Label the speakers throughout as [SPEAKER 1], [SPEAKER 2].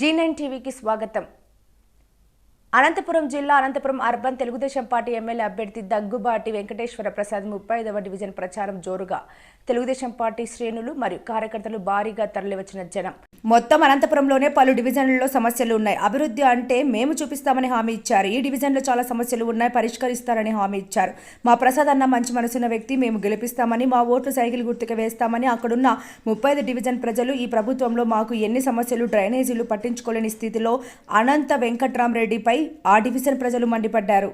[SPEAKER 1] G nine టీవీకి స్వాగతం. అనంతపురం జిల్లా Anantapuram urban Telugu Desam party MLA అభ్యర్థి దగ్గుబాటి వెంకటేశ్వర ప్రసాద్ ముప్పై ఐదవ డివిజన్ ప్రచారం జోరుగా. తెలుగుదేశం పార్టీ శ్రేణులు మరియు కార్యకర్తలు భారీగా తరలివచ్చిన జనం. మొత్తం అనంతపురంలోనే పలు డివిజన్లలో సమస్యలు ఉన్నాయి. అభివృద్ధి అంటే మేము చూపిస్తామని హామీ ఇచ్చారు. ఈ డివిజన్లో చాలా సమస్యలు ఉన్నాయి. పరిష్కరిస్తారని హామీ ఇచ్చారు. మా ప్రసాద్ అన్న మంచి మనసున్న వ్యక్తి మేము గెలిపిస్తామని మా ఓట్లు సైకిల్ గుర్తుకు వేస్తామని అక్కడున్న ముప్పై ఐదు డివిజన్ ప్రజలు ఈ ప్రభుత్వంలో మాకు ఎన్ని సమస్యలు డ్రైనేజీలు పట్టించుకోలేని స్థితిలో అనంత వెంకట్రామరెడ్డిపై ఆ డివిజన్ ప్రజలు మండిపడ్డారు.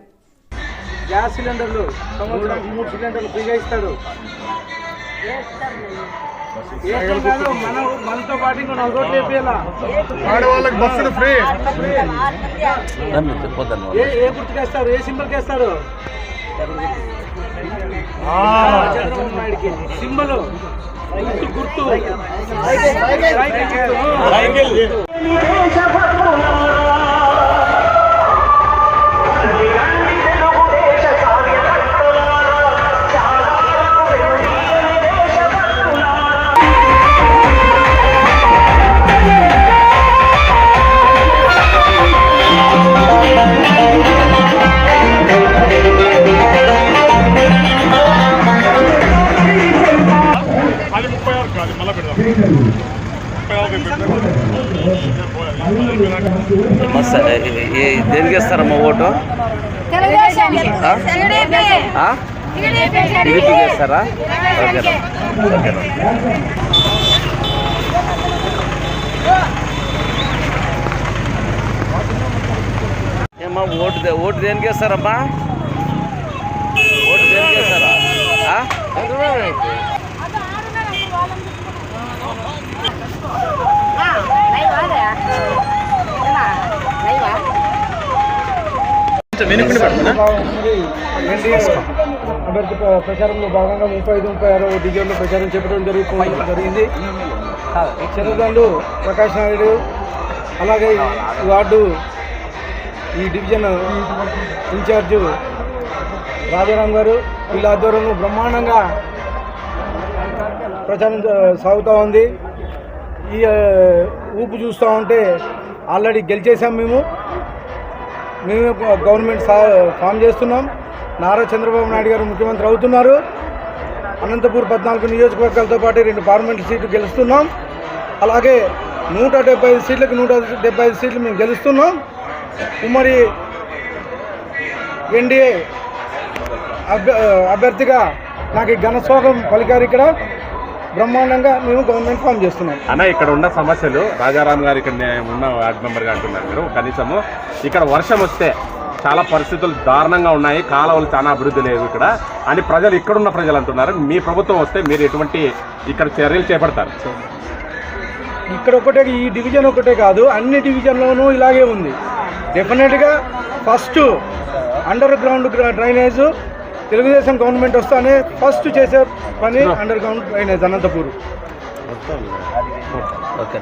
[SPEAKER 2] గ్యాస్ సిలిండర్లు మూడు సిలిండర్లు ఫ్రీగా ఇస్తాడు మనతో పాటు ఇంకో?
[SPEAKER 3] ఆడవాళ్ళకి బస్సులు ఫ్రీ.
[SPEAKER 2] ఏ ఏ గుర్తుకేస్తారు? ఏ చంద్రబాబు నాయుడుకి. సింబల్. గుర్తు గుర్తు.
[SPEAKER 4] ఏ- దేనికి వేస్తారమ్మా ఓటు? టీడీపీ చేస్తారా ఓకేనా ఓకేనా ఏమ్మా ఓటు దే- ఓటు దేనికి వేస్తారమ్మా? ఓటు దేనికి వేస్తారా?
[SPEAKER 2] అభ్యర్థి ప్రచారంలో భాగంగా ముప్పై ఐదు ముప్పై ఆరు డివిజన్లో ప్రచారం చెప్పడం జరుగుతుంది జరిగింది. చంద్రదండు ప్రకాష్ నాయుడు అలాగే వార్డు ఈ డివిజన్ ఇన్ఛార్జు రాజారాం గారు వీళ్ళ ఆధ్వర్యంలో బ్రహ్మాండంగా ప్రచారం సాగుతూ ఉంది. ఈ ఊపు చూస్తూ ఉంటే ఆల్రెడీ గెలిచేసాం మేము. మేము గవర్నమెంట్ ఫామ్ చేస్తున్నాం. నారా చంద్రబాబు నాయుడు గారు ముఖ్యమంత్రి అవుతున్నారు. అనంతపూర్ పద్నాలుగు నియోజకవర్గాలతో పాటు రెండు పార్లమెంట్ సీట్లు గెలుస్తున్నాం. అలాగే నూట డెబ్బై ఐదు సీట్లకు నూట డెబ్బై ఐదు సీట్లు మేము గెలుస్తున్నాం. ఉమ్మడి ఎన్డీఏ అభ్య అభ్యర్థిగా నాకు ఘనస్వాగం పలికారు ఇక్కడ. బ్రహ్మాండంగా మేము గవర్నమెంట్ ఫామ్ చేస్తున్నాం.
[SPEAKER 5] అన్న ఇక్కడ ఉన్న సమస్యలు రాజారాం గారు ఇక్కడ ఉన్న వార్డు మెంబర్గా అంటున్నారు మీరు. కనీసము ఇక్కడ వర్షం వస్తే చాలా పరిస్థితులు దారుణంగా ఉన్నాయి. కాలువలు చాలా అభివృద్ధి లేవు ఇక్కడ. అని ప్రజలు ఇక్కడున్న ప్రజలు అంటున్నారు. మీ ప్రభుత్వం వస్తే మీరు ఎటువంటి ఇక్కడ చర్యలు చేపడతారు?
[SPEAKER 2] ఇక్కడ ఒకటే ఈ డివిజన్ ఒకటే కాదు అన్ని డివిజన్లోనూ ఇలాగే ఉంది. డెఫినెట్గా first underground drainage Telugu Desam government వస్తానే ఫస్ట్ చేసే పని underground drainage Anantapur.
[SPEAKER 4] Okay.